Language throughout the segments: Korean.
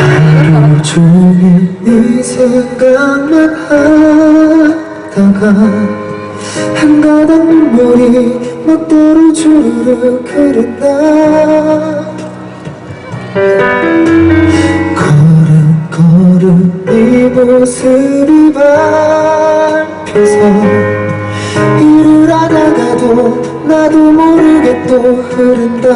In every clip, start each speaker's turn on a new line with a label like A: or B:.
A: 하루 종일 네 생각만 하다가 한 가닥 눈물이 멋대로 주르륵 흐른다. 걸음 걸음 네 모습이 밟혀서 일을 하다가도 나도 모르게 또 흐른다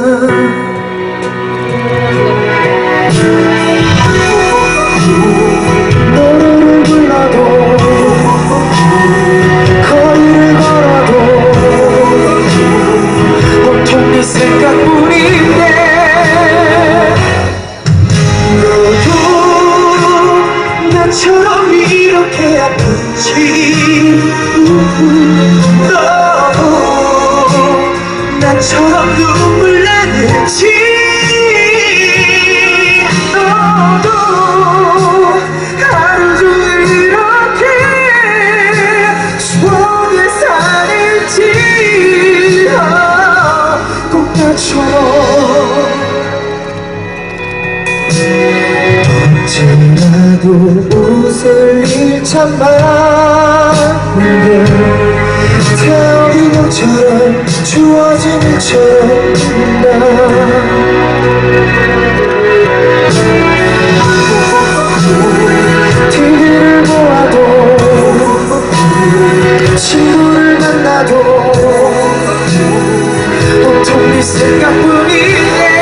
A: 나처럼 눈물 나는지 너도 하루 종일 이렇게 추억에 사는지 아, 꼭 나처럼 언제라도 웃을 일 참 많은데 네 생각뿐이네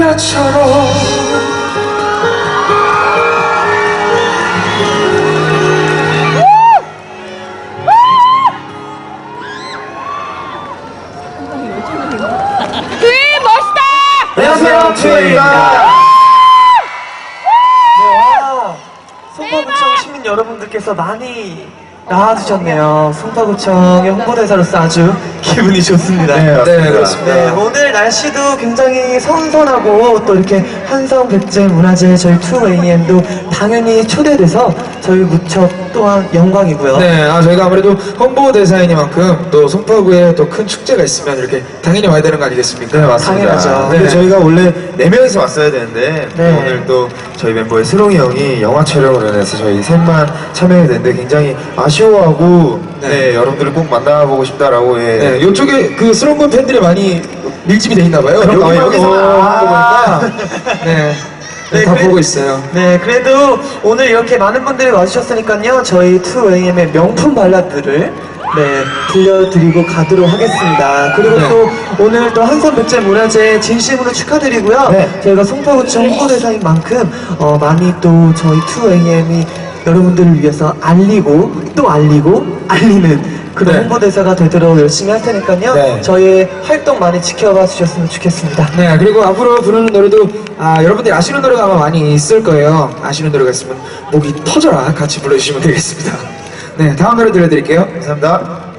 A: 나처럼
B: 네, 멋있다!
A: 안녕하세요 투입니다.
C: 송파구청 시민 여러분들께서 많이 나와주셨네요. 송파구청의 홍보대사로서 아주 기분이 좋습니다.
A: 네, 맞습니다.
C: 그렇습니다. 네, 오늘 날씨도 굉장히 선선하고 또 이렇게 한성 백제 문화재 저희 2AM도 당연히 초대돼서 저희 무척 또한 영광이고요.
A: 네, 아, 저희가 아무래도 홍보대사이니만큼 또 송파구에 또 큰 축제가 있으면 이렇게 당연히 와야 되는 거 아니겠습니까?
D: 네, 맞습니다.
C: 당연하죠.
D: 근데
A: 네.
D: 저희가 원래 네 명이서 왔어야 되는데
C: 네.
D: 오늘 또 저희 멤버의 스롱이 형이 영화 촬영을 해서 저희 셋만 참여하게 됐는데 굉장히 아쉬워하고
A: 네.
D: 네, 여러분들을 꼭 만나보고 싶다라고 예.
A: 네, 이쪽에 그 스롱군 팬들이 많이 밀집이 돼 있나 봐요.
D: 그런가요?
A: 여기만
D: 여기서?
A: 보니까. 네, 네, 다
C: 그래-
A: 보고 있어요.
C: 네, 그래도 오늘 이렇게 많은 분들이 와주셨으니까요. 저희 2AM의 명품 발라드를 네, 들려드리고 가도록 하겠습니다. 그리고
A: 네.
C: 또 오늘 또 한성백제 문화재 진심으로 축하드리고요.
D: 네.
C: 저희가 송파구청 홍보대사인 만큼 어, 많이 또 저희 2AM이 여러분들을 위해서 알리고 또 알리고 알리는 그런
A: 네.
C: 홍보대사가 되도록 열심히 할 테니까요.
D: 네.
C: 저희의 활동 많이 지켜봐 주셨으면 좋겠습니다.
A: 네, 그리고 앞으로 부르는 노래도 아, 여러분들이 아시는 노래가 아마 많이 있을 거예요. 아시는 노래가 있으면 목이 터져라 같이 불러주시면 되겠습니다. 네, 다음 노래 들려드릴게요.
D: 감사합니다.